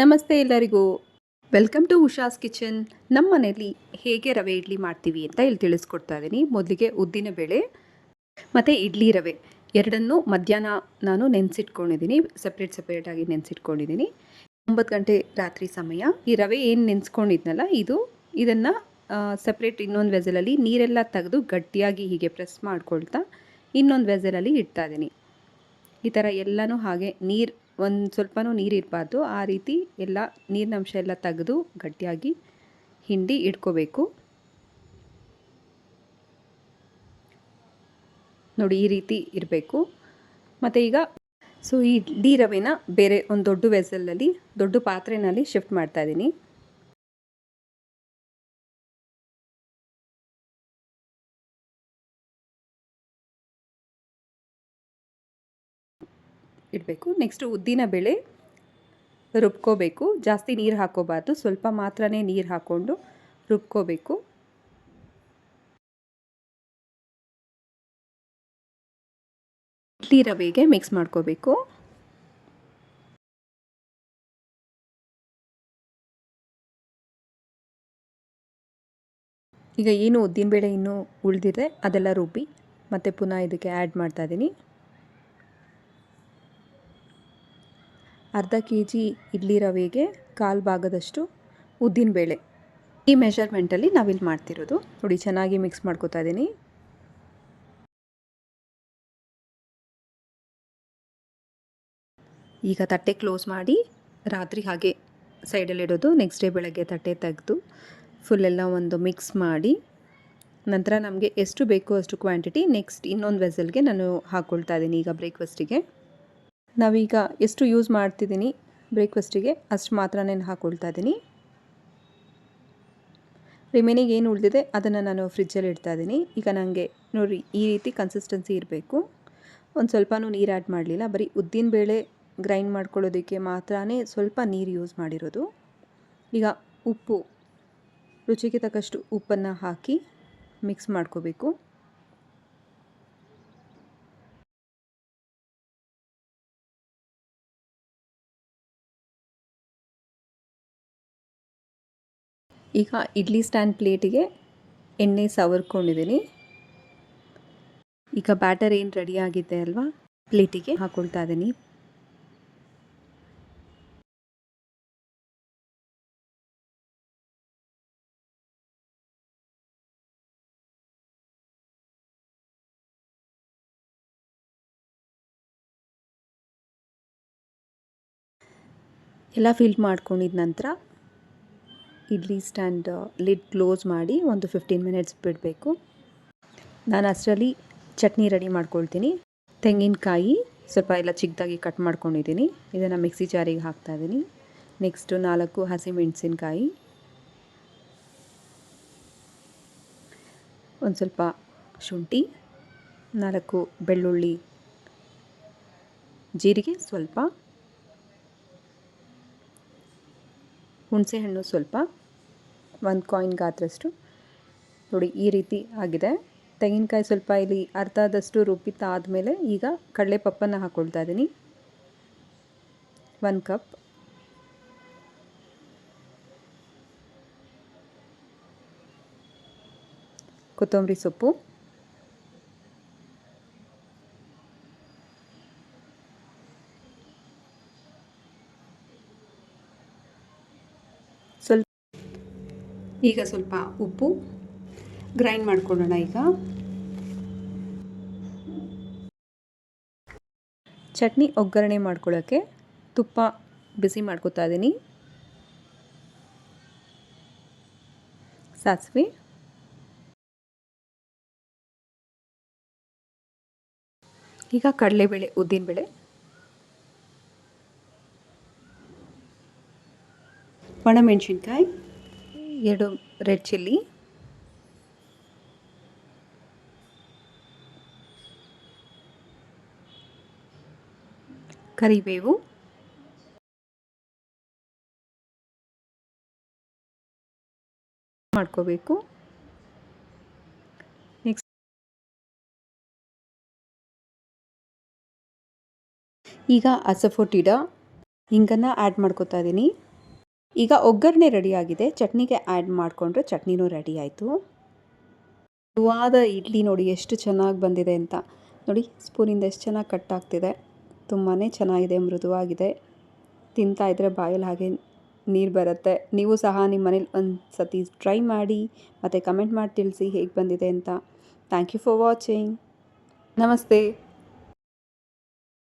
ನಮಸ್ತೆ ಎಲ್ಲರಿಗೂ. Welcome to Usha's kitchen ನಮ್ಮ ಮನೆಯಲ್ಲಿ ಹೇಗೆ ರವೆ ಇಡ್ಲಿ ಮಾಡ್ತೀವಿ ಅಂತ ಇಲ್ಲಿ ತಿಳಿಸ್ಕೊಡ್ತಾ ಇದ್ದೀನಿ. ಮೊದಲಿಗೆ ಉದ್ದಿನ ಬೇಳೆ, ಮತ್ತು ಇಡ್ಲಿ ರವೆ. ಎರಡನ್ನೂ ಮಧ್ಯಾಹ್ನ ನಾನು ನೆನೆಸಿಟ್ಕೊಂಡಿದ್ದೀನಿ. ಸಪ್ರೇಟ್ ಸಪ್ರೇಟಾಗಿ ನೆನೆಸಿಟ್ಕೊಂಡಿದ್ದೀನಿ. ಒಂಬತ್ತು ಗಂಟೆ ರಾತ್ರಿ ಸಮಯ. ಈ ರವೆ ಏನು ನೆನೆಸ್ಕೊಂಡಿದ್ನಲ್ಲ, ಇದು. ಇದನ್ನು ಸಪ್ರೇಟ್ ಇನ್ನೊಂದು ವೆಸಲಲ್ಲಿ ನೀರೆಲ್ಲ ತೆಗೆದು ಗಟ್ಟಿಯಾಗಿ ಹೀಗೆ ಪ್ರೆಸ್ ಮಾಡ್ಕೊಳ್ತಾ ಇನ್ನೊಂದು ವೆಸಲಲ್ಲಿ ಇಡ್ತಾ ಇದ್ದೀನಿ. ಈ ಥರ ಎಲ್ಲನೂ ಹಾಗೆ ನೀರು ಒಂದು ಸ್ವಲ್ಪನೂ ನೀರು ಇರಬಾರ್ದು. ಆ ರೀತಿ ಎಲ್ಲ ನೀರಿನ ಅಂಶ ಎಲ್ಲ ತೆಗೆದು ಗಟ್ಟಿಯಾಗಿ ಹಿಂಡಿ ಇಟ್ಕೋಬೇಕು. ನೋಡಿ, ಈ ರೀತಿ ಇರಬೇಕು. ಮತ್ತು ಈಗ ಸೊ, ಈ ಇಡ್ಲಿ ರವೆನ ಬೇರೆ ಒಂದು ದೊಡ್ಡ ವೆಸಲಲ್ಲಿ ದೊಡ್ಡ ಪಾತ್ರೆನಲ್ಲಿ ಶಿಫ್ಟ್ ಮಾಡ್ತಾ ಇದ್ದೀನಿ. ಇಡಬೇಕು. ನೆಕ್ಸ್ಟು ಉದ್ದಿನ ಬೇಳೆ ರುಬ್ಕೋಬೇಕು. ಜಾಸ್ತಿ ನೀರು ಹಾಕೋಬಾರ್ದು ಸ್ವಲ್ಪ ಮಾತ್ರನೇ ನೀರು ಹಾಕ್ಕೊಂಡು ರುಬ್ಕೋಬೇಕು. ಇಡ್ಲಿ ರವೆಗೆ ಮಿಕ್ಸ್ ಮಾಡ್ಕೋಬೇಕು. ಈಗ ಏನು ಉದ್ದಿನಬೇಳೆ ಇನ್ನೂ ಉಳಿದಿದೆ ಅದೆಲ್ಲ ರುಬ್ಬಿ ಮತ್ತು ಪುನಃ ಇದಕ್ಕೆ ಆ್ಯಡ್ ಮಾಡ್ತಾ ಅರ್ಧ ಕೆ ಜಿ ಇಡ್ಲಿ ರವೆಗೆ ಕಾಲು ಭಾಗದಷ್ಟು ಉದ್ದಿನಬೇಳೆ ಈ ಮೆಷರ್ಮೆಂಟಲ್ಲಿ ನಾವಿಲ್ಲಿ ಮಾಡ್ತಿರೋದು. ನೋಡಿ, ಚೆನ್ನಾಗಿ ಮಿಕ್ಸ್ ಮಾಡ್ಕೋತಾ ಇದ್ದೀನಿ ಈಗ ತಟ್ಟೆ ಕ್ಲೋಸ್ ಮಾಡಿ ರಾತ್ರಿ ಹಾಗೆ ಸೈಡಲ್ಲಿ ಇಡೋದು. ನೆಕ್ಸ್ಟ್ ಡೇ ಬೆಳಗ್ಗೆ ತಟ್ಟೆ ತೆಗೆದು ಫುಲ್ಲೆಲ್ಲ ಒಂದು ಮಿಕ್ಸ್ ಮಾಡಿ ನಂತರ ನಮಗೆ ಎಷ್ಟು ಬೇಕೋ ಅಷ್ಟು ಕ್ವಾಂಟಿಟಿ ನೆಕ್ಸ್ಟ್ ಇನ್ನೊಂದು ವೆಸಲ್ಗೆ ನಾನು ಹಾಕ್ಕೊಳ್ತಾ ಇದ್ದೀನಿ ಈಗ ಬ್ರೇಕ್ಫಾಸ್ಟಿಗೆ ನಾವೀಗ ಎಷ್ಟು ಯೂಸ್ ಮಾಡ್ತಿದ್ದೀನಿ ಬ್ರೇಕ್ಫಾಸ್ಟಿಗೆ ಅಷ್ಟು ಮಾತ್ರ ನಾನು ಹಾಕ್ಕೊಳ್ತಾ ಇದ್ದೀನಿ. ರಿಮೈನಿಂಗ್ ಏನು ಉಳಿದಿದೆ, ಅದನ್ನು ನಾನು ಫ್ರಿಜ್ಜಲ್ಲಿ ಇಡ್ತಾ ಇದ್ದೀನಿ. ಈಗ ನನಗೆ ನೋಡಿ, ಈ ರೀತಿ ಕನ್ಸಿಸ್ಟೆನ್ಸಿ ಇರಬೇಕು. ಒಂದು ಸ್ವಲ್ಪನೂ ನೀರು ಆ್ಯಡ್ ಮಾಡಲಿಲ್ಲ. ಬರೀ ಉದ್ದಿನ ಬೇಳೆ ಗ್ರೈಂಡ್ ಮಾಡ್ಕೊಳ್ಳೋದಕ್ಕೆ ಮಾತ್ರ ಸ್ವಲ್ಪ ನೀರು ಯೂಸ್ ಮಾಡಿರೋದು. ಈಗ ಉಪ್ಪು, ರುಚಿಗೆ ತಕ್ಕಷ್ಟು ಉಪ್ಪನ್ನು ಹಾಕಿ ಮಿಕ್ಸ್ ಮಾಡ್ಕೋಬೇಕು. ಈಗ ಇಡ್ಲಿ ಸ್ಟ್ಯಾಂಡ್ ಪ್ಲೇಟಿಗೆ ಎಣ್ಣೆ ಸವರ್ಕೊಂಡಿದ್ದೀನಿ. ಈಗ ಬ್ಯಾಟರ್ ಏನು ರೆಡಿ ಆಗಿದೆ ಅಲ್ವಾ? ಪ್ಲೇಟಿಗೆ ಹಾಕೊಳ್ತಾ ಇದ್ದೀನಿ ಎಲ್ಲ ಫಿಲ್ ಮಾಡ್ಕೊಂಡಿದ ನಂತರ ಇಡ್ಲಿ ಸ್ಟ್ಯಾಂಡ್ ಲಿಡ್ ಕ್ಲೋಸ್ ಮಾಡಿ ಒಂದು ಫಿಫ್ಟೀನ್ ಮಿನಿಟ್ಸ್ ಬಿಡಬೇಕು. ನಾನು ಅಷ್ಟರಲ್ಲಿ ಚಟ್ನಿ ರೆಡಿ ಮಾಡ್ಕೊಳ್ತೀನಿ. ತೆಂಗಿನಕಾಯಿ ಸ್ವಲ್ಪ ಎಲ್ಲ ಚಿಕ್ಕದಾಗಿ ಕಟ್ ಮಾಡ್ಕೊಂಡಿದ್ದೀನಿ. ಇದನ್ನು ಮಿಕ್ಸಿ ಜಾರಿಗೆ ಹಾಕ್ತಾಯಿದ್ದೀನಿ ನೆಕ್ಸ್ಟು ನಾಲ್ಕು ಹಸಿಮೆಣಸಿನ್ಕಾಯಿ. ಒಂದು ಸ್ವಲ್ಪ ಶುಂಠಿ, ನಾಲ್ಕು ಬೆಳ್ಳುಳ್ಳಿ, ಜೀರಿಗೆ ಸ್ವಲ್ಪ, ಹುಣಸೆಹಣ್ಣು ಸ್ವಲ್ಪ. ಒಂದು ಕಾಯಿನ್ ಗಾತ್ರಷ್ಟು ನೋಡಿ, ಈ ರೀತಿ ಆಗಿದೆ. ತೆಂಗಿನಕಾಯಿ ಸ್ವಲ್ಪ ಇಲ್ಲಿ ಅರ್ಧದಷ್ಟು ರುಬ್ಬಿತ ಆದಮೇಲೆ ಈಗ ಕಡಲೆ ಪಪ್ಪನ್ನು ಹಾಕ್ಕೊಳ್ತಾ ಇದ್ದೀನಿ. ಒಂದು ಕಪ್ ಕೊತ್ತಂಬರಿ ಸೊಪ್ಪು ಸ್ವಲ್ಪ ಈಗ ಸ್ವಲ್ಪ ಉಪ್ಪು. ಗ್ರೈಂಡ್ ಮಾಡ್ಕೊಳ್ಳೋಣ ಈಗ. ಚಟ್ನಿ ಒಗ್ಗರಣೆ ಮಾಡ್ಕೊಳ್ಳೋಕ್ಕೆ ತುಪ್ಪ ಬಿಸಿ ಮಾಡ್ಕೊತಾ ಇದ್ದೀನಿ ಸಾಸಿವೆ. ಈಗ ಕಡಲೆಬೇಳೆ, ಉದ್ದಿನಬೇಳೆ. ಒಣಮೆಣಸಿನ್ಕಾಯಿ ಎರಡು ರೆಡ್ ಚಿಲ್ಲಿ. ಕರಿಬೇವು. ಮಾಡ್ಕೋಬೇಕು. ನೆಕ್ಸ್ಟ್ ಈಗ ಅಸಫೋಟಿಡ ಹಿಂಗನ್ನು ಆ್ಯಡ್ ಮಾಡ್ಕೋತಾ ಇದ್ದೀನಿ ಈಗ ಒಗ್ಗರಣೆ ರೆಡಿಯಾಗಿದೆ. ಚಟ್ನಿಗೆ ಆ್ಯಡ್ ಮಾಡಿಕೊಂಡ್ರೆ ಚಟ್ನಿನೂ ರೆಡಿ ಆಯಿತು. ಮೃದುವಾದ ಇಡ್ಲಿ ನೋಡಿ ಎಷ್ಟು ಚೆನ್ನಾಗಿ ಬಂದಿದೆ ಅಂತ. ನೋಡಿ, ಸ್ಪೂನಿಂದ ಎಷ್ಟು ಚೆನ್ನಾಗಿ ಕಟ್ ಆಗ್ತಿದೆ. ತುಂಬಾ ಚೆನ್ನಾಗಿದೆ, ಮೃದುವಾಗಿದೆ. ತಿಂತಾ ಇದ್ದರೆ ಬಾಯಲ್ಲಿ ಹಾಗೆ ನೀರು ಬರುತ್ತೆ. ನೀವು ಸಹ ನಿಮ್ಮ ಮನೇಲಿ ಒಂದು ಸತಿ ಟ್ರೈ ಮಾಡಿ, ಮತ್ತು ಕಮೆಂಟ್ ಮಾಡಿ ತಿಳಿಸಿ ಹೇಗೆ ಬಂದಿದೆ ಅಂತ. ಥ್ಯಾಂಕ್ ಯು ಫಾರ್ ವಾಚಿಂಗ್ ನಮಸ್ತೆ.